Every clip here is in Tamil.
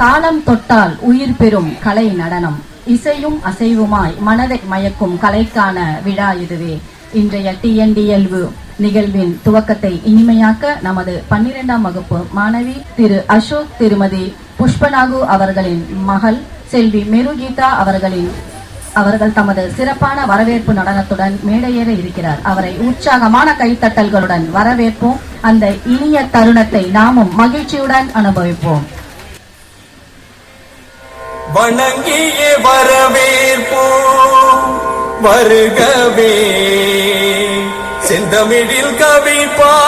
தாளம் தொட்டால் உயிர் பெறும் கலை நடனம். இசையும் அசைவுமாய் மனதை மயக்கும் கலைக்கான விழா இதுவே. இன்றைய டிஎன்டிஎல்வு நிகழ்வின் துவக்கத்தை இனிமையாக்க நமது பன்னிரெண்டாம் வகுப்பு மாணவி திரு அசோக் திருமதி புஷ்பநாகு அவர்களின் மகள் செல்வி மெருகீதா அவர்களின் அவர்கள் தமது சிறப்பான வரவேற்பு நடனத்துடன் மேடையேற இருக்கிறார். அவரை உற்சாகமான கைத்தட்டல்களுடன் வரவேற்போம். அந்த இனிய தருணத்தை நாமும் மகிழ்ச்சியுடன் அனுபவிப்போம். வணங்கிய வரவேற்போம் வருகவே. செந்தமிழில் கவிப்பா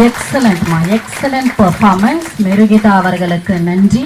எக்ஸலண்ட்மா எக்ஸலண்ட் பர்ஃபார்மன்ஸ் மெருகிதா அவர்களுக்கு நன்றி.